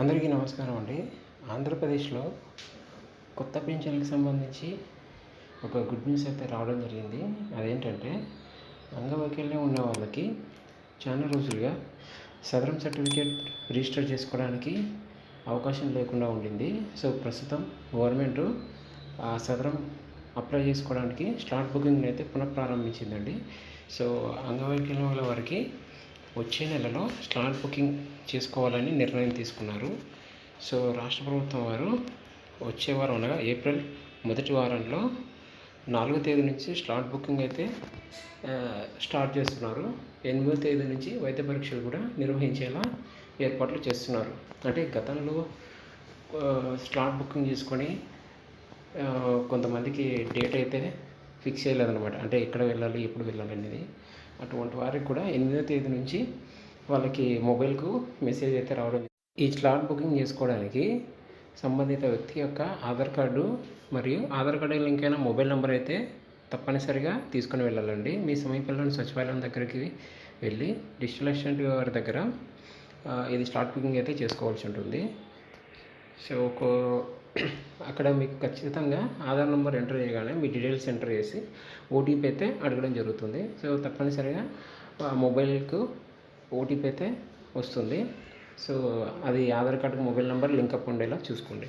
అందరికీ నమస్కారం అండి. ఆంధ్రప్రదేశ్లో కొత్త పింఛన్కి సంబంధించి ఒక గుడ్ న్యూస్ అయితే రావడం జరిగింది. అదేంటంటే అంగవైకల్యం ఉన్న వాళ్ళకి చాలా రోజులుగా సదరం సర్టిఫికేట్ రిజిస్టర్ చేసుకోవడానికి అవకాశం లేకుండా ఉండింది. సో ప్రస్తుతం గవర్నమెంట్ ఆ సదరం అప్లై చేసుకోవడానికి స్లాట్ బుకింగ్ అయితే పునఃప్రారంభించిందండి. సో అంగవైకల్యం వాళ్ళ వారికి వచ్చే నెలలో స్లాట్ బుకింగ్ చేసుకోవాలని నిర్ణయం తీసుకున్నారు. సో రాష్ట్ర ప్రభుత్వం వారు వచ్చే వారం అనగా ఏప్రిల్ మొదటి వారంలో నాలుగో తేదీ నుంచి స్లాట్ బుకింగ్ అయితే స్టార్ట్ చేస్తున్నారు. ఎనిమిదో తేదీ నుంచి వైద్య పరీక్షలు కూడా నిర్వహించేలా ఏర్పాట్లు చేస్తున్నారు. అంటే గతంలో స్లాట్ బుకింగ్ చేసుకొని కొంతమందికి డేట్ అయితే ఫిక్స్ చేయలేదన్నమాట. అంటే ఎక్కడ వెళ్ళాలి ఎప్పుడు వెళ్ళాలి అనేది. అటువంటి వారికి కూడా ఎనిమిదో తేదీ నుంచి వాళ్ళకి మొబైల్కు మెసేజ్ అయితే రావడం ఈ స్లాట్ బుకింగ్ చేసుకోవడానికి సంబంధిత వ్యక్తి యొక్క ఆధార్ కార్డు మరియు ఆధార్ కార్డు లింక్ అయిన మొబైల్ నెంబర్ అయితే తప్పనిసరిగా తీసుకొని వెళ్ళాలండి. మీ సమీపంలోని సచివాలయం దగ్గరికి వెళ్ళి డిజిటల్ అసిస్టెంట్ వారి దగ్గర ఇది స్లాట్ బుకింగ్ అయితే చేసుకోవాల్సి ఉంటుంది. సో ఒక అక్కడ మీకు ఖచ్చితంగా ఆధార్ నెంబర్ ఎంటర్ చేయగానే మీ డీటెయిల్స్ ఎంటర్ చేసి ఓటీపీ అయితే అడగడం జరుగుతుంది. సో తప్పనిసరిగా ఆ మొబైల్కు ఓటీపీ అయితే వస్తుంది. సో అది ఆధార్ కార్డుకు మొబైల్ నెంబర్ లింకప్ ఉండేలా చూసుకోండి.